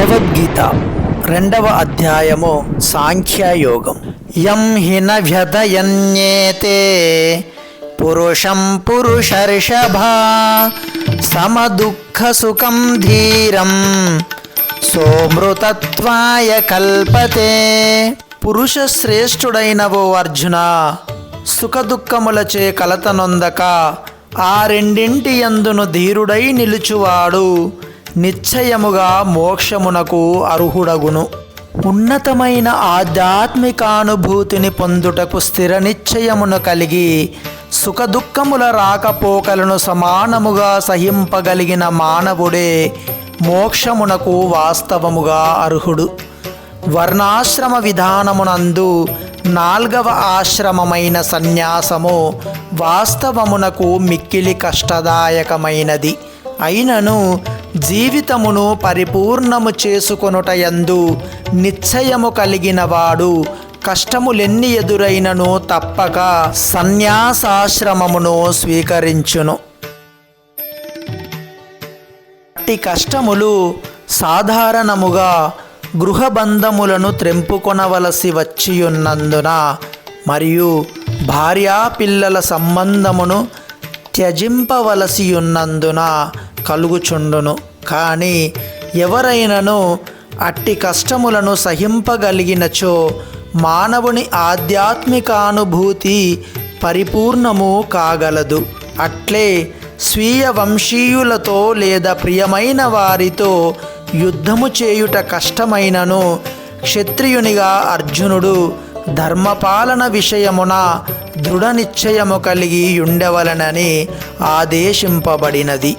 భగవద్గీత రెండవ అధ్యాయము సాంఖ్యయోగం. యం హిన వ్యధయన్యేతే పురుషం పురుషర్షభ సమదుఃఖ సుఖం ధీరం సోమృతత్వాయ కల్పతే పురుష శ్రేష్ఠుడైన ఓ అర్జున సుఖదుఖములచే కలతనొందక ఆ రెండింటి యందును ధీరుడై నిలుచువాడు నిశ్చయముగా మోక్షమునకు అర్హుడగును. ఉన్నతమైన ఆధ్యాత్మికానుభూతిని పొందుటకు స్థిర నిశ్చయమును కలిగి సుఖదుఖముల రాకపోకలను సమానముగా సహింపగలిగిన మానవుడే మోక్షమునకు వాస్తవముగా అర్హుడు. వర్ణాశ్రమ విధానమునందు నాల్గవ ఆశ్రమమైన సన్యాసము వాస్తవమునకు మిక్కిలి కష్టదాయకమైనది. అయినను జీవితమును పరిపూర్ణము చేసుకొనుటయందు నిశ్చయము కలిగినవాడు కష్టములెన్ని ఎదురైనను తప్పక సన్యాసాశ్రమమును స్వీకరించును. అట్టి కష్టములు సాధారణముగా గృహబంధములను త్రెంపుకొనవలసి వచ్చియున్నందున మరియు భార్యా పిల్లల సంబంధమును త్యజింపవలసియున్నందున కలుగుచుండును. కానీ ఎవరైనను అట్టి కష్టములను సహింపగలిగినచో మానవుని ఆధ్యాత్మికానుభూతి పరిపూర్ణము కాగలదు. అట్లే స్వీయ వంశీయులతో లేదా ప్రియమైన వారితో యుద్ధము చేయుట కష్టమైనను క్షత్రియునిగా అర్జునుడు ధర్మపాలన విషయమున దృఢ నిశ్చయము కలిగి ఉండవలనని ఆదేశింపబడినది.